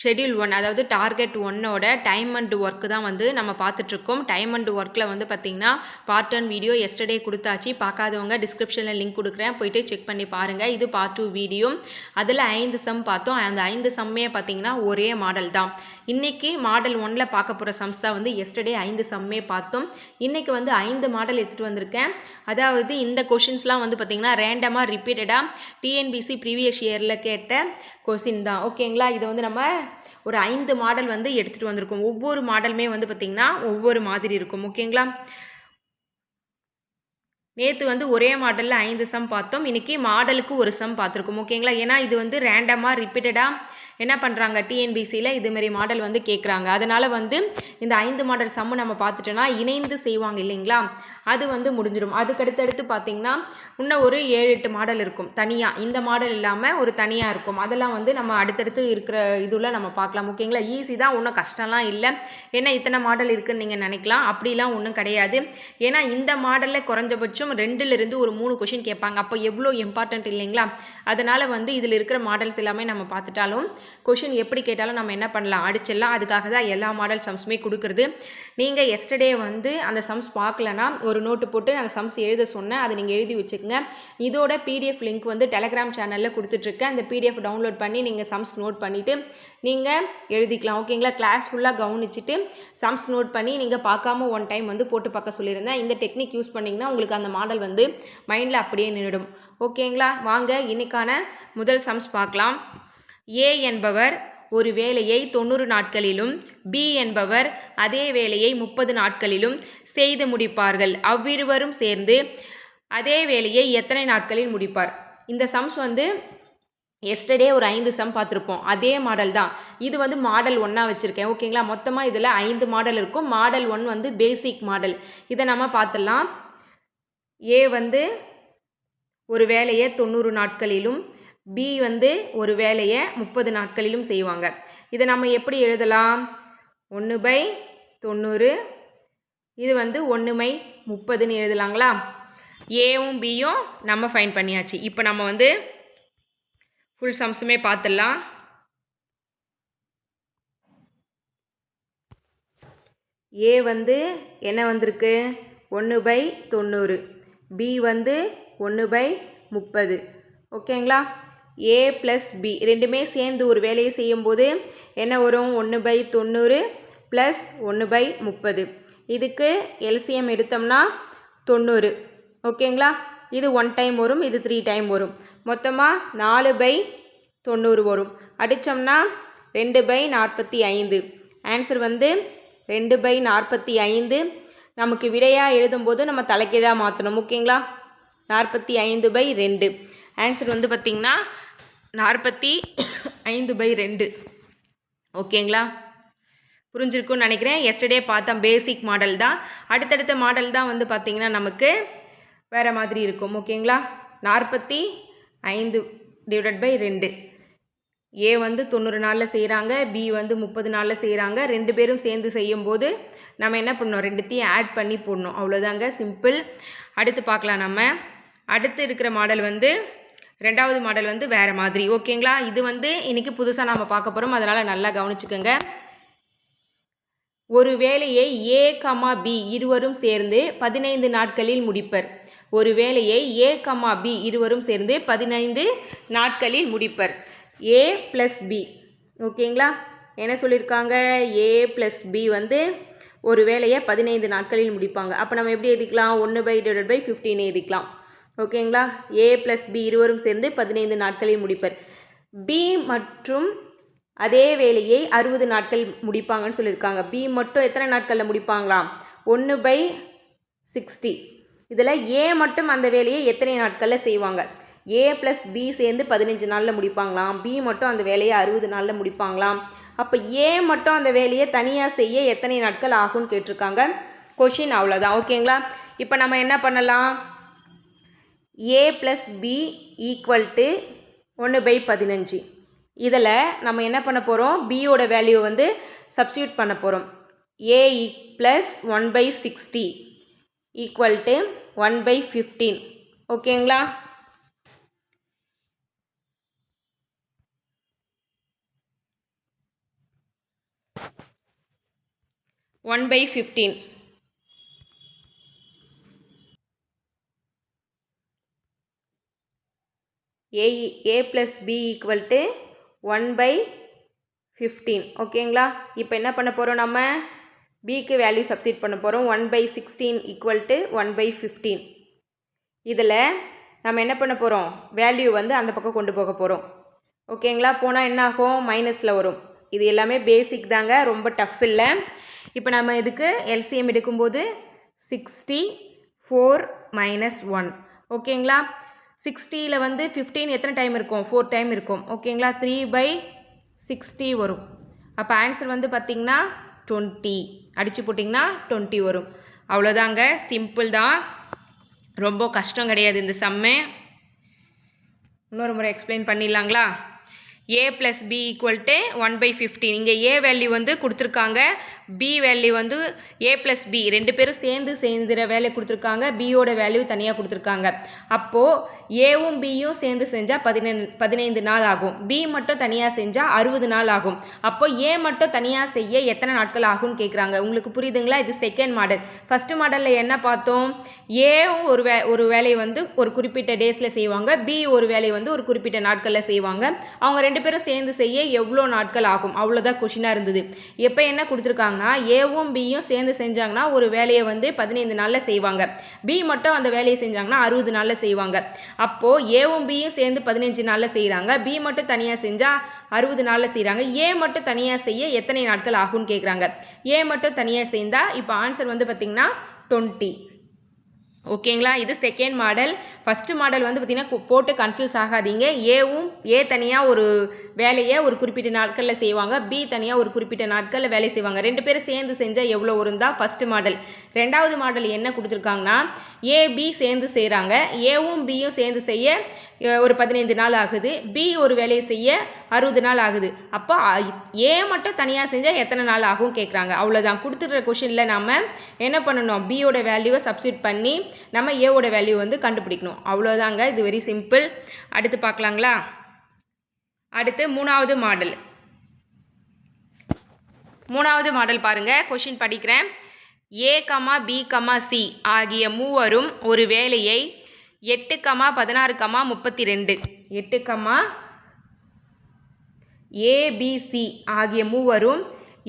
Schedule one அதாவது target ஒன்னோட time and work தான் வந்து நம்ம பார்த்துட்ருக்கோம். டைம் அண்ட் ஒர்க்கில் வந்து பார்த்திங்கன்னா பார்ட் ஒன் வீடியோ எஸ்டர்டே கொடுத்தாச்சு. பார்க்காதவங்க டிஸ்கிரிப்ஷனில் லிங்க் கொடுக்குறேன். போயிட்டு செக் பண்ணி பாருங்கள் இது பார்ட் டூ வீடியோ அதில் ஐந்து சம் பார்த்தோம். அந்த ஐந்து சம்மே பார்த்திங்கன்னா ஒரே மாடல் தான். இன்றைக்கி மாடல் ஒனில் பார்க்க போகிற சம்ஸ் தான் வந்து எஸ்டர்டே ஐந்து சம்மே பார்த்தோம். இன்றைக்கி வந்து ஐந்து மாடல் எடுத்துகிட்டு வந்திருக்கேன். அதாவது இந்த கொஷின்ஸ்லாம் வந்து பார்த்திங்கன்னா ரேண்டமாக ரிப்பீட்டடாக டிஎன்பிசி ப்ரீவியஸ் இயரில் கேட்ட கொஷின் தான். ஓகேங்களா இதை வந்து நம்ம ஒரு ஐந்து மாடல் வந்து எடுத்துகிட்டு வந்திருக்கோம். ஒவ்வொரு மாடலுமே வந்து பார்த்திங்கன்னா ஒவ்வொரு மாதிரி இருக்கும். ஓகேங்களா? நேற்று வந்து ஒரே மாடலில் ஐந்து சம் பார்த்தோம். இன்றைக்கி மாடலுக்கு ஒரு சம் பார்த்துருக்கோம். ஓகேங்களா? ஏன்னா இது வந்து ரேண்டமாக ரிப்பீட்டடாக என்ன பண்ணுறாங்க டிஎன்பிசியில் இதுமாரி மாடல் வந்து கேட்குறாங்க அதனால் வந்து இந்த ஐந்து மாடல் சம்மு நம்ம பார்த்துட்டோன்னா இணைந்து செய்வாங்க இல்லைங்களா? அது வந்து முடிஞ்சிடும். அதுக்கடுத்தடுத்து பார்த்திங்கன்னா இன்னும் ஒரு ஏழு எட்டு மாடல் இருக்கும். தனியாக இந்த மாடல் இல்லாமல் ஒரு தனியாக இருக்கும். அதெல்லாம் வந்து நம்ம அடுத்தடுத்து இருக்கிற இதுவில் நம்ம பார்க்கலாம். ஓகேங்களா? ஈஸி தான். ஒன்றும் கஷ்டம்லாம் இல்லை. ஏன்னா இத்தனை மாடல் இருக்குன்னு நீங்கள் நினைக்கலாம். அப்படிலாம் ஒன்றும் கிடையாது. ஏன்னா இந்த மாடலில் குறைஞ்சபட்சம் ரெண்டுலேருந்து ஒரு மூணு கொஷின் கேட்பாங்க. அப்போ எவ்வளோ இம்பார்ட்டன்ட் இல்லைங்களா? அதனால் வந்து இதில் இருக்கிற மாடல்ஸ் எல்லாமே நம்ம பார்த்துட்டாலும் கொஷின் எப்படி கேட்டாலும் நம்ம என்ன பண்ணலாம்? அடிச்சிடலாம். அதுக்காக தான் எல்லா மாடல் சம்ஸுமே கொடுக்குறது. நீங்கள் எஸ்டர்டே வந்து அந்த சம்ஸ் பார்க்கலனா ஒரு நோட்டு போட்டு அந்த சம்ஸ் எழுத சொன்னேன். அதை நீங்கள் எழுதி வச்சுக்கோங்க. இதோட பிடிஎஃப் லிங்க் வந்து டெலகிராம் சேனலில் கொடுத்துட்ருக்கேன். அந்த பிடிஎஃப் டவுன்லோட் பண்ணி நீங்கள் சம்ஸ் நோட் பண்ணிவிட்டு நீங்கள் எழுதிக்கலாம். ஓகேங்களா கிளாஸ் ஃபுல்லாக கவனிச்சுட்டு சம்ஸ் நோட் பண்ணி நீங்கள் பார்க்காம ஒன் டைம் வந்து போட்டு பார்க்க சொல்லியிருந்தேன். இந்த டெக்னிக் யூஸ் பண்ணிங்கன்னா உங்களுக்கு அந்த மாடல் வந்து மைண்டில் அப்படியே நின்றுடும் ஓகேங்களா வாங்க இன்றைக்கான முதல் சம்ஸ் பார்க்கலாம். ஏ என்பவர் ஒரு வேலையை தொண்ணூறு நாட்களிலும் பி என்பவர் அதே வேலையை முப்பது நாட்களிலும் செய்து முடிப்பார்கள். அவ்விருவரும் சேர்ந்து அதே வேலையை எத்தனை நாட்களில் முடிப்பார்? இந்த சம்ஸ் வந்து எஸ்டர்டே ஒரு ஐந்து சம் பார்த்துருப்போம். அதே மாடல் தான். இது வந்து மாடல் ஒன்றா வச்சுருக்கேன். ஓகேங்களா மொத்தமாக இதில் ஐந்து மாடல் இருக்கும். மாடல் ஒன் வந்து பேசிக் மாடல் இதை நம்ம பார்த்துடலாம். ஏ வந்து ஒரு வேலையை தொண்ணூறு நாட்களிலும் பி வந்து ஒரு வேலையை முப்பது நாட்களிலும் செய்வாங்க. இதை நம்ம எப்படி எழுதலாம்? ஒன்று பை தொண்ணூறு. இது வந்து ஒன்று மை முப்பதுன்னு எழுதலாங்களா? ஏவும் பியும் நம்ம ஃபைன் பண்ணியாச்சு. இப்போ நம்ம வந்து ஃபுல் சம்ஸுமே பார்த்துடலாம் ஏ வந்து என்ன வந்திருக்கு? ஒன்று பை தொண்ணூறு. பி வந்து ஒன்று பை முப்பது. ஓகேங்களா? ஏ ப்ளஸ் பி ரெண்டுமே சேர்ந்து ஒரு வேலையை செய்யும்போது என்ன வரும்? ஒன்று பை தொண்ணூறு ப்ளஸ் ஒன்று பை முப்பது. இதுக்கு எல்சிஎம் எடுத்தோம்னா தொண்ணூறு. ஓகேங்களா? இது ஒன் டைம் வரும் இது த்ரீ டைம் வரும். மொத்தமாக நாலு பை தொண்ணூறு வரும். அடித்தோம்னா ரெண்டு பை நாற்பத்தி ஐந்து. ஆன்சர் வந்து ரெண்டு பை நாற்பத்தி ஐந்து. நமக்கு விடையாக எழுதும்போது நம்ம தலைக்கீழாக மாற்றணும் ஓகேங்களா? நாற்பத்தி ஐந்து பை ரெண்டு. ஆன்சர் வந்து பார்த்திங்கன்னா நாற்பத்தி ஐந்து பை ரெண்டு. ஓகேங்களா? புரிஞ்சிருக்கும்னு நினைக்கிறேன். எஸ்டர்டே பார்த்தோம் பேசிக் மாடல் தான். அடுத்தடுத்த மாடல் தான் வந்து பார்த்திங்கன்னா நமக்கு வேறு மாதிரி இருக்கும். ஓகேங்களா? நாற்பத்தி ஐந்து டிவைடட் பை ரெண்டு. ஏ வந்து தொண்ணூறு நாளில் செய்கிறாங்க பி வந்து முப்பது நாளில் செய்கிறாங்க ரெண்டு பேரும் சேர்ந்து செய்யும்போது நம்ம என்ன பண்ணணும்? ரெண்டுத்தையும் ஆட் பண்ணி போடணும். அவ்வளோதாங்க சிம்பிள் அடுத்து பார்க்கலாம் நம்ம. அடுத்து இருக்கிற மாடல் வந்து ரெண்டாவது மாடல் வந்து வேறு மாதிரி. ஓகேங்களா இது வந்து இன்றைக்கி புதுசாக நாம் பார்க்க போகிறோம் அதனால் நல்லா கவனிச்சுக்கோங்க. ஒரு வேலையை ஏ கமா பி இருவரும் சேர்ந்து பதினைந்து நாட்களில் முடிப்பர். ஒரு வேலையை ஏ கமா பி இருவரும் சேர்ந்து பதினைந்து நாட்களில் முடிப்பர். ஏ ப்ளஸ் பி ஓகேங்களா என்ன சொல்லியிருக்காங்க ஏ ப்ளஸ் பி வந்து ஒரு வேலையை பதினைந்து நாட்களில் முடிப்பாங்க. அப்போ நம்ம எப்படி எழுதிக்கலாம்? ஒன்று பை டிவைட் பை ஃபிஃப்டின் எழுதிக்கலாம். ஓகேங்களா? ஏ ப்ளஸ் பி இருவரும் சேர்ந்து பதினைந்து நாட்களில் முடிப்பர். பி மற்றும் அதே வேலையை அறுபது நாட்கள் முடிப்பாங்கன்னு சொல்லியிருக்காங்க. பி மட்டும் எத்தனை நாட்களில் முடிப்பாங்களாம்? ஒன்று பை சிக்ஸ்டி. இதில் ஏ மட்டும் அந்த வேலையை எத்தனை நாட்களில் செய்வாங்க? ஏ ப்ளஸ் பி சேர்ந்து பதினஞ்சு நாளில் முடிப்பாங்களாம். பி மட்டும் அந்த வேலையை அறுபது நாளில் முடிப்பாங்களாம். அப்போ ஏ மட்டும் அந்த வேலையை தனியாக செய்ய எத்தனை நாட்கள் ஆகும்னு கேட்டிருக்காங்க? கொஷின் அவ்வளோதான் ஓகேங்களா? இப்போ நம்ம என்ன பண்ணலாம்? A plus B equal to ஒன்று பை பதினஞ்சு. இதில் நம்ம என்ன பண்ண போகிறோம் பியோட வேல்யூ வந்து சப்ஸ்டியூட் பண்ண போகிறோம் A plus one by sixty equal to one by fifteen ஓகேங்களா one by fifteen A A plus B equal to one by fifteen ஓகேங்களா இப்போ என்ன பண்ண போகிறோம் நம்ம? பிக்கு வேல்யூ சப்ஸ்டிட் பண்ண போகிறோம் one by sixteen equal to one by fifteen இதில் நம்ம என்ன பண்ண போகிறோம் வேல்யூ வந்து அந்த பக்கம் கொண்டு போக போகிறோம் ஓகேங்களா போனால் என்ன ஆகும்? மைனஸில் வரும். இது எல்லாமே பேசிக் தாங்க. ரொம்ப டஃப் இல்லை. இப்போ நம்ம இதுக்கு எல்சிஎம் எடுக்கும்போது சிக்ஸ்டி ஃபோர் மைனஸ் ஒன் ஓகேங்களா சிக்ஸ்டியில் வந்து ஃபிஃப்டீன் எத்தனை டைம் இருக்கும்? ஃபோர் டைம் இருக்கும். ஓகேங்களா? த்ரீ பை சிக்ஸ்டி வரும். அப்போ ஆன்சர் வந்து பார்த்திங்கன்னா டுவெண்ட்டி அடித்து போட்டிங்கன்னா டுவெண்ட்டி வரும். அவ்வளோதாங்க சிம்பிள் தான். ரொம்ப கஷ்டம் கிடையாது இந்த சம்மே இன்னொரு முறை explain பண்ணிடலாங்களா? A plus B equal to one by fifteen இங்கே ஏ வேல்யூ வந்து கொடுத்துருக்காங்க. பி வேல்யூ வந்து ஏ ப்ளஸ் பி ரெண்டு பேரும் சேர்ந்து சேர்ந்துற வேலையை கொடுத்துருக்காங்க. பியோட வேல்யூ தனியாக கொடுத்துருக்காங்க. அப்போது ஏவும் பியும் சேர்ந்து செஞ்சால் பதினெண் பதினைந்து நாள் ஆகும். பி மட்டும் தனியாக செஞ்சால் அறுபது நாள் ஆகும். அப்போ ஏ மட்டும் தனியாக செய்ய எத்தனை நாட்கள் ஆகும்னு கேட்குறாங்க உங்களுக்கு புரியுதுங்களா? இது செகண்ட் மாடல் ஃபஸ்ட்டு மாடலில் என்ன பார்த்தோம்? ஏவும் ஒரு வே ஒரு வேலையை வந்து ஒரு குறிப்பிட்ட டேஸில் செய்வாங்க. பி ஒரு வேலையை வந்து ஒரு குறிப்பிட்ட நாட்களில் செய்வாங்க. அவங்க ரெண்டு பேரும் சேர்ந்து செய்ய எவ்வளோ நாட்கள் ஆகும்? அவ்வளோதான் கொஷினாக இருந்தது. எப்போ என்ன கொடுத்துருக்காங்க? செஞ்சாங்கன்னா ஏவும் பியும் சேர்ந்து செஞ்சாங்கன்னா ஒரு வேலையை வந்து பதினைந்து நாளில் செய்வாங்க. பி மட்டும் அந்த வேலையை செஞ்சாங்கன்னா அறுபது நாளில் செய்வாங்க. அப்போது ஏவும் பியும் சேர்ந்து பதினஞ்சு நாளில் செய்கிறாங்க பி மட்டும் தனியாக செஞ்சால் அறுபது நாளில் செய்கிறாங்க ஏ மட்டும் தனியாக செய்ய எத்தனை நாட்கள் ஆகும்னு கேட்குறாங்க ஏ மட்டும் தனியாக செய்தால் இப்போ ஆன்சர் வந்து பார்த்திங்கன்னா டுவெண்ட்டி ஓகேங்களா? இது செகண்ட் மாடல் ஃபஸ்ட்டு மாடல் வந்து பார்த்திங்கன்னா போட்டு கன்ஃபியூஸ் ஆகாதீங்க. ஏவும் ஏ தனியாக ஒரு வேலையை ஒரு குறிப்பிட்ட நாட்களில் செய்வாங்க. பி தனியாக ஒரு குறிப்பிட்ட நாட்களில் வேலை செய்வாங்க. ரெண்டு பேரும் சேர்ந்து செஞ்சால் எவ்வளோ வரும் தான் ஃபஸ்ட்டு மாடல் ரெண்டாவது மாடல் என்ன கொடுத்துருக்காங்கன்னா ஏ பி சேர்ந்து செய்கிறாங்க ஏவும் பியும் சேர்ந்து செய்ய ஒரு பதினைந்து நாள் ஆகுது. பி ஒரு வேலையை செய்ய அறுபது நாள் ஆகுது. அப்போ ஏ மட்டும் தனியாக செஞ்சால் எத்தனை நாள் ஆகும் கேட்குறாங்க அவ்வளோதான் கொடுத்துட்ற கொஷினில் நம்ம என்ன பண்ணணும்? பியோட வேல்யூவை சப்ஸ்டியூட் பண்ணி நம்ம ஏவோட வேல்யூ வந்து கண்டுபிடிக்கணும். அவ்வளோதாங்க இது வெரி சிம்பிள் அடுத்து பார்க்கலாங்களா? அடுத்து மூணாவது மாடல் மூணாவது மாடல் பாருங்கள் கொஷின் படிக்கிறேன். A comma B comma C ஆகிய மூவரும் ஒரு வேலையை எட்டு கமா பதினாறு கமா முப்பத்தி ரெண்டு எட்டு கமா ஏபிசி ஆகிய மூவரும்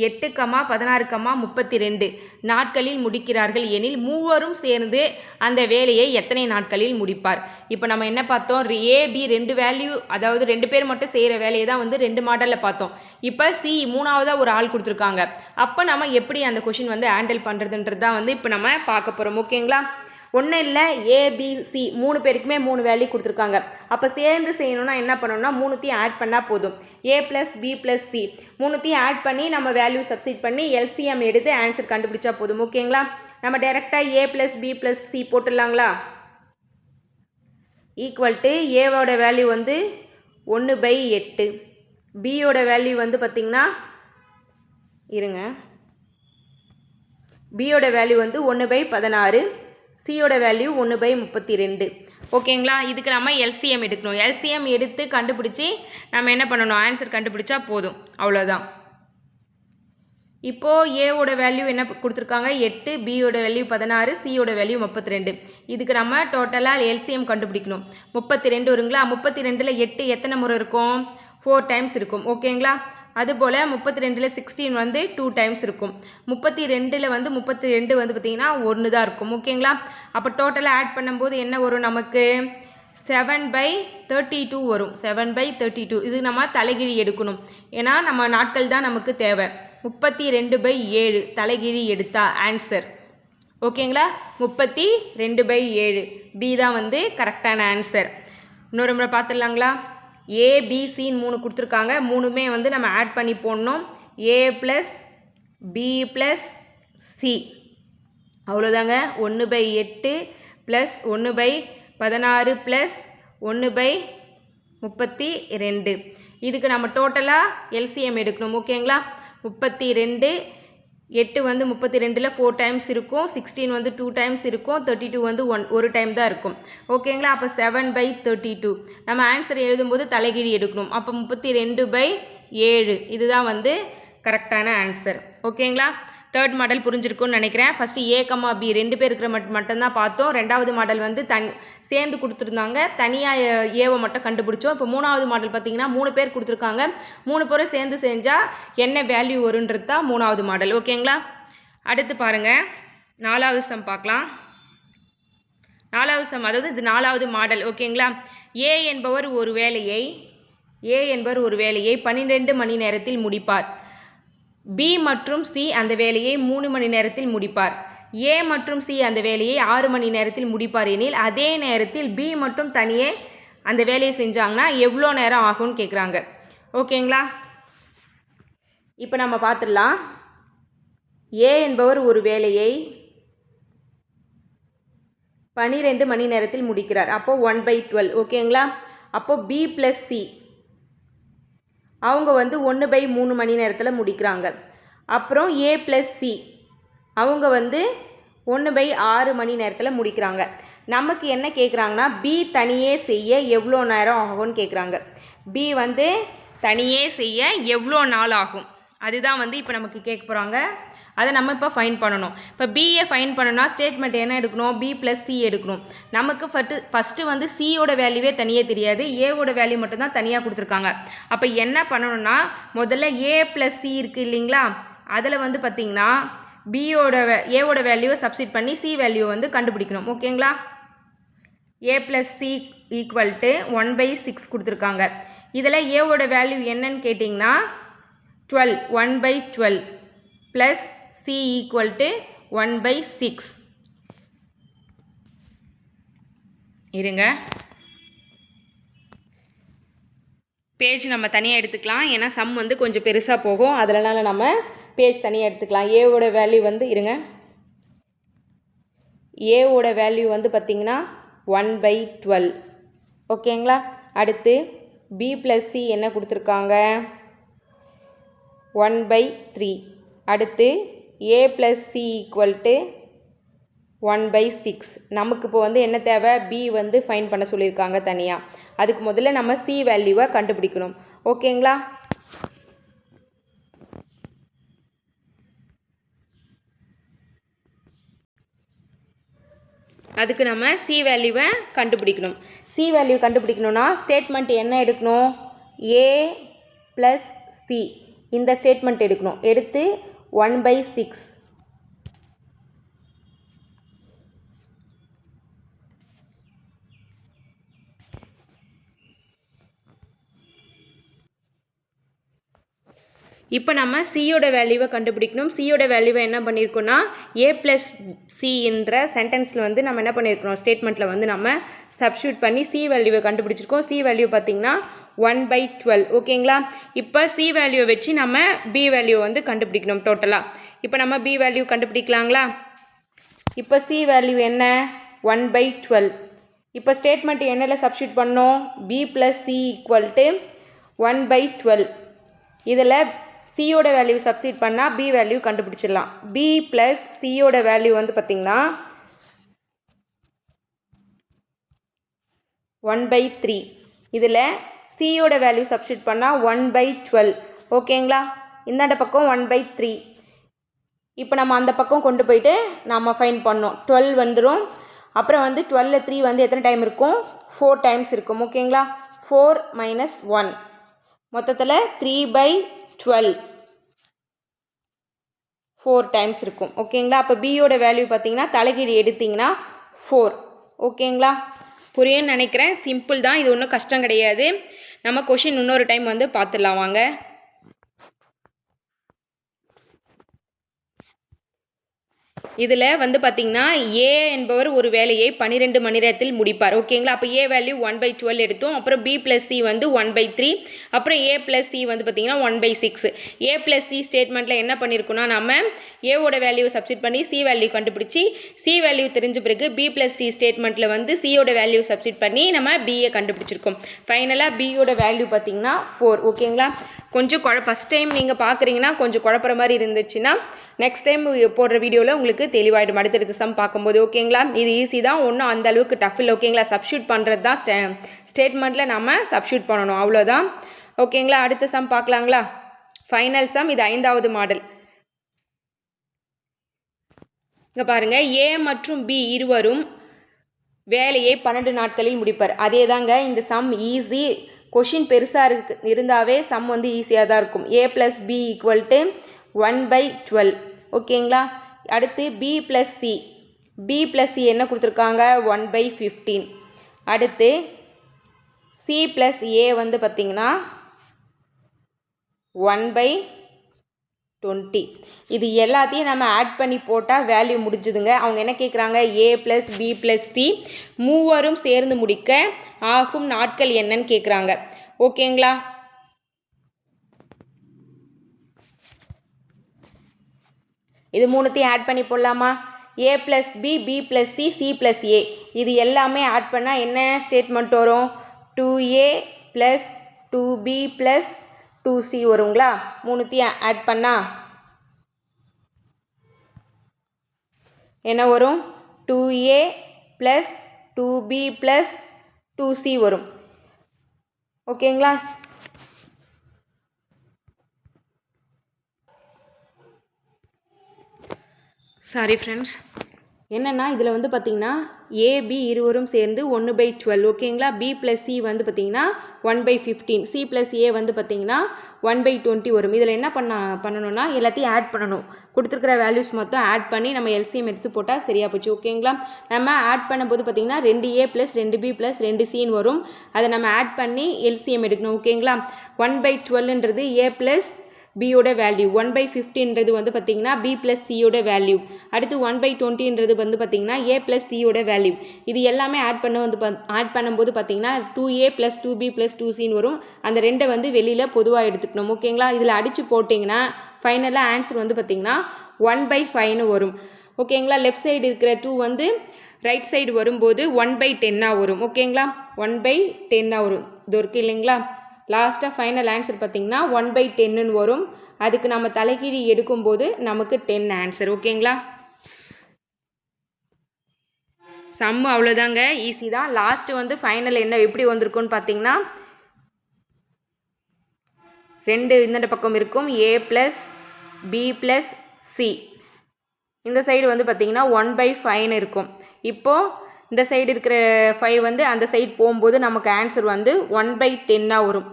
எட்டு கமா பதினாறு கமா முப்பத்தி ரெண்டு நாட்களில் முடிக்கிறார்கள். எனில் மூவரும் சேர்ந்து அந்த வேலையை எத்தனை நாட்களில் முடிப்பார்? இப்போ நம்ம என்ன பார்த்தோம்? ஏபி ரெண்டு வேல்யூ அதாவது ரெண்டு பேர் மட்டும் செய்கிற வேலையை தான் வந்து ரெண்டு மாடலில் பார்த்தோம். இப்போ சி மூணாவதாக ஒரு ஆள் கொடுத்துருக்காங்க. அப்போ நம்ம எப்படி அந்த கொஷின் வந்து ஹேண்டில் பண்ணுறதுன்றது தான் வந்து இப்போ நம்ம பார்க்க போகிறோம் ஓகேங்களா ஒன்றும் இல்லை ஏபிசி மூணு பேருக்குமே மூணு வேல்யூ கொடுத்துருக்காங்க. அப்போ சேர்ந்து செய்யணும்னா என்ன பண்ணணும்னா மூணுத்தையும் ஆட் பண்ணால் போதும். A plus B plus C மூணுத்தையும் ஆட் பண்ணி நம்ம வேல்யூ சப்ஸ்டிட் பண்ணி எல்சிஎம் எடுத்து ஆன்சர் கண்டுபிடிச்சா போதும். ஓகேங்களா நம்ம டேரெக்டாக A plus B plus C போட்டுடலாங்களா? Equal to ஏவோட வேல்யூ வந்து ஒன்று பை எட்டு. பியோட வேல்யூ வந்து பார்த்திங்கன்னா இருங்க. பியோட வேல்யூ வந்து ஒன்று பை பதினாறு. சியோட வேல்யூ ஒன்று பை முப்பத்தி ரெண்டு ஓகேங்களா இதுக்கு நம்ம எல்சிஎம் எடுக்கணும். எல்சிஎம் எடுத்து கண்டுபிடிச்சி நம்ம என்ன பண்ணணும்? ஆன்சர் கண்டுபிடிச்சா போதும். அவ்வளோதான் இப்போது ஏவோட வேல்யூ என்ன கொடுத்துருக்காங்க? எட்டு பியோட வேல்யூ பதினாறு சியோட வேல்யூ முப்பத்தி ரெண்டு இதுக்கு நம்ம டோட்டலாக எல்சிஎம் கண்டுபிடிக்கணும். முப்பத்தி ரெண்டு வருங்களா? முப்பத்தி ரெண்டில் எட்டு எத்தனை முறை இருக்கும்? ஃபோர் டைம்ஸ் இருக்கும். ஓகேங்களா அதுபோல் முப்பத்தி ரெண்டில் சிக்ஸ்டீன் வந்து டூ டைம்ஸ் இருக்கும். முப்பத்தி ரெண்டில் வந்து முப்பத்தி ரெண்டு வந்து பார்த்திங்கன்னா ஒன்று தான் இருக்கும். ஓகேங்களா? அப்போ டோட்டலாக ஆட் பண்ணும்போது என்ன வரும் நமக்கு? செவன் பை தேர்ட்டி டூ வரும். செவன் பை தேர்ட்டி டூ இது நம்ம தலைகிழி எடுக்கணும். ஏன்னா நம்ம நாட்கள் தான் நமக்கு தேவை. முப்பத்தி ரெண்டு பை ஏழு. தலைகிழி எடுத்தா ஆன்சர் ஓகேங்களா? முப்பத்தி ரெண்டு பை ஏழு. பி தான் வந்து கரெக்டான ஆன்சர் இன்னொரு முறை பார்த்துடலாங்களா? ஏபிசின்னு மூணு கொடுத்துருக்காங்க. மூணுமே வந்து நம்ம ஆட் பண்ணி போடணும். A plus B plus C அவ்வளோதாங்க ஒன்று பை எட்டு ப்ளஸ் ஒன்று பை பதினாறு ப்ளஸ் ஒன்று பை முப்பத்தி ரெண்டு. இதுக்கு நம்ம டோட்டலாக எல்சிஎம் எடுக்கணும். ஓகேங்களா முப்பத்தி ரெண்டு எட்டு வந்து முப்பத்தி ரெண்டில் ஃபோர் டைம்ஸ் இருக்கும் சிக்ஸ்டீன் வந்து டூ டைம்ஸ் இருக்கும் தேர்ட்டி டூ வந்து ஒன் ஒரு டைம் தான் இருக்கும். ஓகேங்களா அப்போ செவன் பை தேர்ட்டி டூ நம்ம ஆன்சர் எழுதும்போது தலைகீழி எடுக்கணும். அப்போ முப்பத்தி ரெண்டு பை ஏழு. இதுதான் வந்து கரெக்டான ஆன்சர் ஓகேங்களா தேர்ட் மாடல் புரிஞ்சிருக்கும்னு நினைக்கிறேன். ஃபஸ்ட்டு ஏ கம்மா பி ரெண்டு பேர் இருக்கிற மட் மட்டும்தான் பார்த்தோம். ரெண்டாவது மாடல் வந்து தன் சேர்ந்து கொடுத்துருந்தாங்க. தனியாக ஏவை மட்டும் கண்டுபிடிச்சோம். இப்போ மூணாவது மாடல் பார்த்தீங்கன்னா மூணு பேர் கொடுத்துருக்காங்க. மூணு பேரும் சேர்ந்து செஞ்சால் என்ன வேல்யூ வருன்றது தான் மூணாவது மாடல் ஓகேங்களா அடுத்து பாருங்கள் நாலாவது சம் பார்க்கலாம். நாலாவது சம் அதாவது இது நாலாவது மாடல் ஓகேங்களா ஏ என்பவர் ஒரு வேலையை ஏ என்பவர் ஒரு வேலையை பன்னிரெண்டு மணி நேரத்தில் முடிப்பார். பி மற்றும் சி அந்த வேலையை மூணு மணி நேரத்தில் முடிப்பார். ஏ மற்றும் சி அந்த வேலையை ஆறு மணி நேரத்தில் முடிப்பார் எனில் அதே நேரத்தில் பி மற்றும் தனியே அந்த வேலையை செஞ்சாங்கன்னா எவ்வளோ நேரம் ஆகும்னு கேட்குறாங்க ஓகேங்களா? இப்போ நம்ம பார்த்துடலாம் ஏ என்பவர் ஒரு வேலையை பன்னிரெண்டு மணி நேரத்தில் முடிக்கிறார். அப்போது ஒன் பை டுவெல் ஓகேங்களா? அப்போது பி ப்ளஸ் சி அவங்க வந்து ஒன்று பை மூணு மணி நேரத்தில் முடிக்கிறாங்க. அப்புறம் ஏ ப்ளஸ் சி அவங்க வந்து ஒன்று பை ஆறு மணி நேரத்தில் முடிக்கிறாங்க. நமக்கு என்ன கேட்குறாங்கன்னா பி தனியே செய்ய எவ்வளோ நேரம் ஆகும்னு கேட்குறாங்க பி வந்து தனியே செய்ய எவ்வளோ நாள் ஆகும்? அதுதான் வந்து இப்போ நமக்கு கேட்க போகிறாங்க அதை நம்ம இப்போ ஃபைன் பண்ணணும். இப்போ பிஏ ஃபைன் பண்ணணும்னா ஸ்டேட்மெண்ட் என்ன எடுக்கணும்? பி ப்ளஸ் சி எடுக்கணும். நமக்கு ஃபஸ்ட்டு ஃபஸ்ட்டு வந்து சியோட வேல்யூவே தனியாக தெரியாது. ஏவோட வேல்யூ மட்டும்தான் தனியாக கொடுத்துருக்காங்க. அப்போ என்ன பண்ணணும்னா முதல்ல ஏ ப்ளஸ் சி இருக்குது இல்லைங்களா? அதில் வந்து பார்த்திங்கன்னா பியோட ஏவோட வேல்யூவை சப்ஸ்டிட் பண்ணி சி வேல்யூ வந்து கண்டுபிடிக்கணும். ஓகேங்களா? A plus C equal to one by six கொடுத்துருக்காங்க. இதில் ஏவோட வேல்யூ என்னன்னு கேட்டிங்கன்னா twelve one by twelve plus C equal to one by six இருங்க. பேஜ் நம்ம தனியாக எடுத்துக்கலாம். ஏன்னா சம் வந்து கொஞ்சம் பெருசாக போகும். அதனால நம்ம பேஜ் தனியாக எடுத்துக்கலாம். ஏவோட வேல்யூ வந்து இருங்க. ஏவோட வேல்யூ வந்து பார்த்திங்கன்னா ஒன் பை டுவெல் ஓகேங்களா அடுத்து பி ப்ளஸ் சி என்ன கொடுத்துருக்காங்க? ஒன் பை த்ரீ அடுத்து A plus C equal to one by six நமக்கு இப்போ வந்து என்ன தேவை? பி வந்து ஃபைன் பண்ண சொல்லியிருக்காங்க தனியாக அதுக்கு முதல்ல நம்ம சி வேல்யூவை கண்டுபிடிக்கணும். ஓகேங்களா அதுக்கு நம்ம சி வேல்யூவை கண்டுபிடிக்கணும். சி வேல்யூ கண்டுபிடிக்கணும்னா ஸ்டேட்மெண்ட் என்ன எடுக்கணும்? ஏ ப்ளஸ் சி இந்த ஸ்டேட்மெண்ட் எடுக்கணும். எடுத்து ஒன் பை சிக்ஸ். இப்போ நம்ம சியோட வேல்யூவை கண்டுபிடிக்கணும். சியோட வேல்யூவை என்ன பண்ணியிருக்கோம்னா ஏ ப்ளஸ் சி என்ற சென்டென்ஸில் வந்து நம்ம என்ன பண்ணியிருக்கணும் ஸ்டேட்மெண்ட்டில் வந்து நம்ம சப்ஸ்டியூட் பண்ணி சி வேல்யூவை கண்டுபிடிச்சிருக்கோம். சி வேல்யூ பார்த்திங்கன்னா ஒன் பை டுவெல் ஓகேங்களா இப்போ சி வேல்யூவை வச்சு நம்ம பி வேல்யூ வந்து கண்டுபிடிக்கணும் டோட்டலாக இப்போ நம்ம பி வேல்யூ கண்டுபிடிக்கலாங்களா? இப்போ சி வேல்யூ என்ன? ஒன் பை டுவெல் இப்போ ஸ்டேட்மெண்ட் என்னில் சப்ஸ்டியூட் பண்ணோம்? B plus C equal to one by twelve இதில் சியோட வேல்யூ சப்ஸ்டியூட் பண்ணால் பி வேல்யூ கண்டுபிடிச்சிடலாம். பி ப்ளஸ் சியோட வேல்யூ வந்து பார்த்திங்கன்னா ஒன் பை த்ரீ இதில் சியோட வேல்யூ சப்ஸ்டியூட் பண்ணால் ஒன் பை டுவெல் ஓகேங்களா இந்தாண்ட பக்கம் ஒன் பை த்ரீ இப்போ நம்ம அந்த பக்கம் கொண்டு போயிட்டு நம்ம ஃபைன் பண்ணோம். டுவெல் வந்துடும் அப்புறம் வந்து டுவெல்ல த்ரீ வந்து எத்தனை டைம் இருக்கும்? ஃபோர் டைம்ஸ் இருக்கும். ஓகேங்களா ஃபோர் மைனஸ் ஒன் மொத்தத்தில் three by twelve four times இருக்கும். ஓகேங்களா அப்போ பியோட வேல்யூ பார்த்தீங்கன்னா தலைகீழ் எடுத்திங்கன்னா ஃபோர் ஓகேங்களா புரியும்னு நினைக்கிறேன். சிம்பிள் தான். இது ஒன்றும் கஷ்டம் கிடையாது. நம்ம கொஷின் இன்னொரு டைம் வந்து பார்த்துடலாம். வாங்க. இதில் வந்து பார்த்திங்கன்னா ஏ என்பவர் ஒரு வேலையை பன்னிரெண்டு மணி நேரத்தில் முடிப்பார். ஓகேங்களா அப்போ A value one by twelve எடுத்தோம். அப்புறம் பி ப்ளஸ் சி வந்து ஒன் பை த்ரீ அப்புறம் ஏ ப்ளஸ் சி வந்து பார்த்திங்கன்னா one by six A plus C ஸ்டேட்மெண்ட்டில் என்ன பண்ணியிருக்கோம்னா நம்ம ஏவோட வேல்யூ சப்ஸ்டிட் பண்ணி சி வேல்யூ கண்டுபிடிச்சி சி வேல்யூ தெரிஞ்ச பிறகு பி ப்ளஸ் சி ஸ்டேட்மெண்ட்டில் வந்து சியோட வேல்யூ சப்ஸ்டிட் பண்ணி நம்ம பிஏ கண்டுபிடிச்சிருக்கோம். ஃபைனலாக பியோட வேல்யூ பார்த்திங்கன்னா ஃபோர் ஓகேங்களா கொஞ்சம் குழ ஃபஸ்ட் டைம் நீங்கள் பார்க்குறீங்கன்னா கொஞ்சம் குழப்புற மாதிரி இருந்துச்சுன்னா நெக்ஸ்ட் டைம் போடுற வீடியோவில் உங்களுக்கு தெளிவாயிடும். அடுத்தடுத்த சம் பார்க்கும்போது ஓகேங்களா இது ஈஸி தான். ஒன்றும் அந்த அளவுக்கு டஃப் இல்லை. ஓகேங்களா சப்ஷூட் பண்ணுறது தான் ஸ்டே ஸ்டேட்மெண்ட்டில் நம்ம சப்ஷூட் பண்ணணும். அவ்வளோதான். ஓகேங்களா அடுத்த சம் பார்க்கலாங்களா? ஃபைனல் சம் இது ஐந்தாவது மாடல் இங்கே பாருங்கள் ஏ மற்றும் பி இருவரும் வேலையை பன்னெண்டு நாட்களில் முடிப்பர். அதே தாங்க இந்த சம் ஈஸி கொஷின் பெருசாக இருக்கு இருந்தாவே சம் வந்து ஈஸியாக தான் இருக்கும். A plus B equal to one by twelve ஓகேங்களா? அடுத்து B plus C B plus C என்ன கொடுத்துருக்காங்க? ஒன் பை ஃபிஃப்டீன் அடுத்து சி ப்ளஸ் ஏ வந்து பார்த்திங்கன்னா ஒன் பை டுவெண்ட்டி இது எல்லாத்தையும் நம்ம ஆட் பண்ணி போட்டால் வேல்யூ முடிஞ்சுதுங்க. அவங்க என்ன கேட்குறாங்க A plus B plus C மூவரும் சேர்ந்து முடிக்க ஆகும் நாட்கள் என்னன்னு கேட்குறாங்க ஓகேங்களா? இது மூணுத்தையும் ஆட் பண்ணி போடலாமா? A plus B B plus C C plus A இது எல்லாமே ஆட் பண்ணால் என்ன ஸ்டேட்மெண்ட் வரும்? Two A plus two B plus two C வருங்களா? மூணுத்தையும் ஆட் பண்ணால் என்ன வரும்? Two A plus two B plus two C வரும். ஓகேங்களா? சாரி ஃப்ரெண்ட்ஸ் என்னென்னா இதில் வந்து பார்த்திங்கன்னா ஏபி இருவரும் சேர்ந்து ஒன்று பை டுவெல். ஓகேங்களா? பி ப்ளஸ் சி வந்து பார்த்திங்கன்னா one by fifteen C plus A வந்து பார்த்திங்கன்னா ஒன் பை டுவெண்ட்டி வரும். இதில் என்ன பண்ண பண்ணணும்னா எல்லாத்தையும் ஆட் பண்ணணும். கொடுத்துருக்குற வேல்யூஸ் மொத்தம் ஆட் பண்ணி நம்ம எல்சிஎம் எடுத்து போட்டால் சரியாக போச்சு. ஓகேங்களா நம்ம ஆட் பண்ணும்போது பார்த்திங்கன்னா ரெண்டு ஏ ப்ளஸ் ரெண்டு பி ப்ளஸ் ரெண்டு சின்னு வரும். அதை நம்ம ஆட் பண்ணி எல்சிஎம் எடுக்கணும். ஓகேங்களா ஒன் பை டுவெல்ன்றது ஏ ப்ளஸ் பியோட வேல்யூ ஒன் பை ஃபிஃப்டின்றது வந்து பார்த்திங்கன்னா பி ப்ளஸ் சியோட வேல்யூ அடுத்து ஒன் பை டுவெண்ட்டின்றது வந்து பார்த்திங்கன்னா ஏ ப்ளஸ் சியோட வேல்யூ இது எல்லாமே ஆட் பண்ண வந்து ஆட் பண்ணும்போது பார்த்திங்கன்னா two A plus two B plus two சின்னு வரும். அந்த ரெண்டை வந்து வெளியில் பொதுவாக எடுத்துக்கணும். ஓகேங்களா இதில் அடித்து போட்டிங்கன்னா ஃபைனலாக ஆன்சர் வந்து பார்த்திங்கன்னா ஒன் பை ஃபைவ்னு வரும். ஓகேங்களா லெஃப்ட் சைடு இருக்கிற டூ வந்து ரைட் சைடு வரும்போது ஒன் பை டென்னாக வரும். ஓகேங்களா ஒன் பை டென்னாக வரும். இது இருக்குது இல்லைங்களா? லாஸ்ட்டாக ஃபைனல் ஆன்சர் பார்த்திங்கன்னா ஒன் பை டென்னுன்னு வரும். அதுக்கு நம்ம தலைகீழி எடுக்கும்போது நமக்கு டென் ஆன்சர் ஓகேங்களா? சம்மு அவ்வளோதாங்க ஈஸி தான். லாஸ்ட்டு வந்து ஃபைனல் என்ன எப்படி வந்திருக்குன்னு பார்த்தீங்கன்னா ரெண்டு இந்த பக்கம் இருக்கும். A plus B plus C இந்த சைடு வந்து பார்த்திங்கன்னா ஒன் பை ஃபைன் இருக்கும். இப்போது இந்த சைடு இருக்கிற ஃபைவ் வந்து அந்த சைடு போகும்போது நமக்கு ஆன்சர் வந்து ஒன் பை டென்னாக வரும்.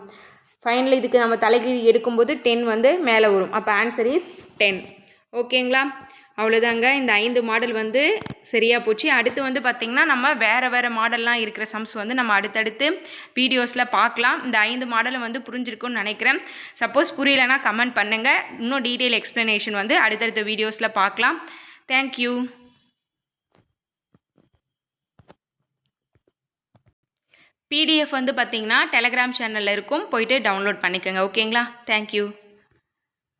ஃபைனல் இதுக்கு நம்ம தலைகீழ் எடுக்கும்போது டென் வந்து மேலே வரும். அப்போ ஆன்சர் இஸ் டென் ஓகேங்களா அவ்வளோதாங்க இந்த ஐந்து மாடல் வந்து சரியாக போச்சு. அடுத்து வந்து பார்த்திங்கன்னா நம்ம வேறு வேறு மாடல்லாம் இருக்கிற சம்ஸ் வந்து நம்ம அடுத்தடுத்து வீடியோஸில் பார்க்கலாம் இந்த ஐந்து மாடலை வந்து புரிஞ்சிருக்கும்னு நினைக்கிறேன். சப்போஸ் புரியலைன்னா கமெண்ட் பண்ணுங்கள் இன்னும் டீட்டெயில் எக்ஸ்ப்ளனேஷன் வந்து அடுத்தடுத்த வீடியோஸில் பார்க்கலாம் தேங்க்யூ பிடிஎஃப் வந்து பார்த்தீங்கன்னா டெலகிராம் சேனலில் இருக்கும். போயிட்டு டவுன்லோட் பண்ணிக்கோங்க. ஓகேங்களா தேங்க்யூ